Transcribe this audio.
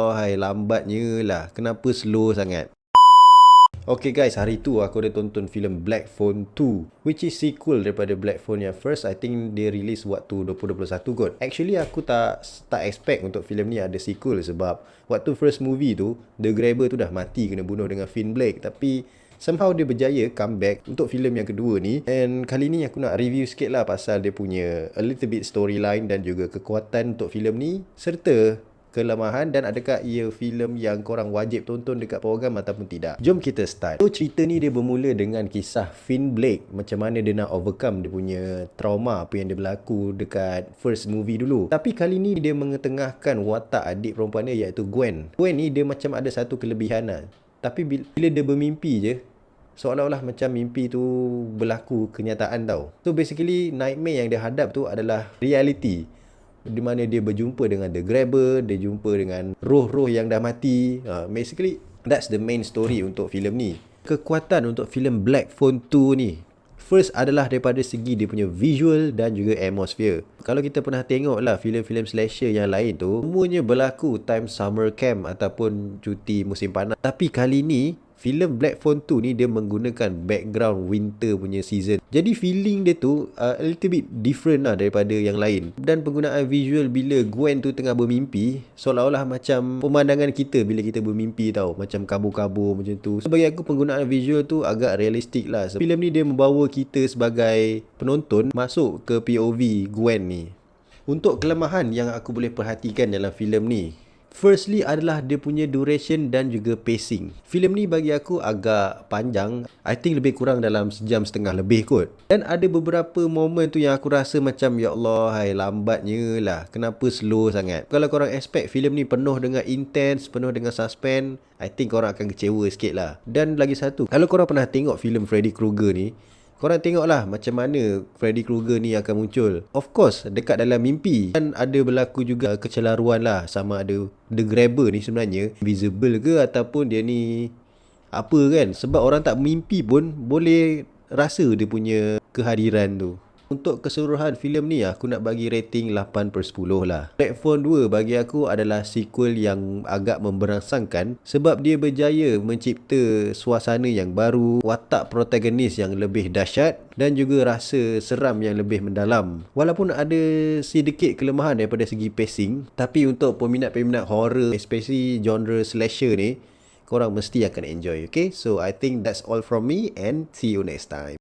Oh, hai lambatnya lah. Kenapa slow sangat? Okay guys, hari tu aku ada tonton filem Black Phone 2 Which is sequel daripada Black Phone yang first I think dia release waktu 2021 kot Actually aku tak tak expect untuk filem ni ada sequel Sebab waktu first movie tu The Grabber tu dah mati kena bunuh dengan Finn Blake Tapi somehow dia berjaya comeback untuk filem yang kedua ni And kali ni aku nak review sikit lah pasal dia punya a little bit storyline dan juga kekuatan untuk filem ni Serta kelemahan dan adakah ia filem yang korang wajib tonton dekat program ataupun tidak. Jom kita start. So cerita ni dia bermula dengan kisah Finn Blake macam mana dia nak overcome dia punya trauma apa yang dia berlaku dekat first movie dulu. Tapi kali ni dia mengetengahkan watak adik perempuan dia iaitu Gwen. Gwen ni dia macam ada satu kelebihan lah. Tapi bila dia bermimpi je seolah-olah macam mimpi tu berlaku kenyataan tau. So basically nightmare yang dia hadap tu adalah reality di mana dia berjumpa dengan The Grabber, dia jumpa dengan roh-roh yang dah mati. Uh, basically, that's the main story untuk filem ni. Kekuatan untuk filem Black Phone 2 ni, first adalah daripada segi dia punya visual dan juga atmosphere. Kalau kita pernah tengok lah filem-filem slasher yang lain tu, semuanya berlaku time summer camp ataupun cuti musim panas. Tapi kali ni, filem Black Phone 2 ni dia menggunakan background winter punya season. Jadi feeling dia tu uh, a little bit different lah daripada yang lain. Dan penggunaan visual bila Gwen tu tengah bermimpi seolah-olah macam pemandangan kita bila kita bermimpi tau. Macam kabur-kabur macam tu. So bagi aku penggunaan visual tu agak realistik lah. So, filem ni dia membawa kita sebagai penonton masuk ke POV Gwen ni. Untuk kelemahan yang aku boleh perhatikan dalam filem ni, Firstly adalah dia punya duration dan juga pacing. Filem ni bagi aku agak panjang. I think lebih kurang dalam sejam setengah lebih kot. Dan ada beberapa momen tu yang aku rasa macam ya Allah, hai lambatnya lah. Kenapa slow sangat? Kalau korang expect filem ni penuh dengan intense, penuh dengan suspense, I think korang akan kecewa sikit lah. Dan lagi satu, kalau korang pernah tengok filem Freddy Krueger ni, Korang tengoklah macam mana Freddy Krueger ni akan muncul. Of course, dekat dalam mimpi. Dan ada berlaku juga kecelaruan lah sama ada The Grabber ni sebenarnya visible ke ataupun dia ni apa kan. Sebab orang tak mimpi pun boleh rasa dia punya kehadiran tu. Untuk keseluruhan filem ni aku nak bagi rating 8 per 10 lah. Phone 2 bagi aku adalah sequel yang agak memberangsangkan sebab dia berjaya mencipta suasana yang baru, watak protagonis yang lebih dahsyat dan juga rasa seram yang lebih mendalam. Walaupun ada sedikit kelemahan daripada segi pacing, tapi untuk peminat-peminat horror, especially genre slasher ni, korang mesti akan enjoy, okay? So I think that's all from me and see you next time.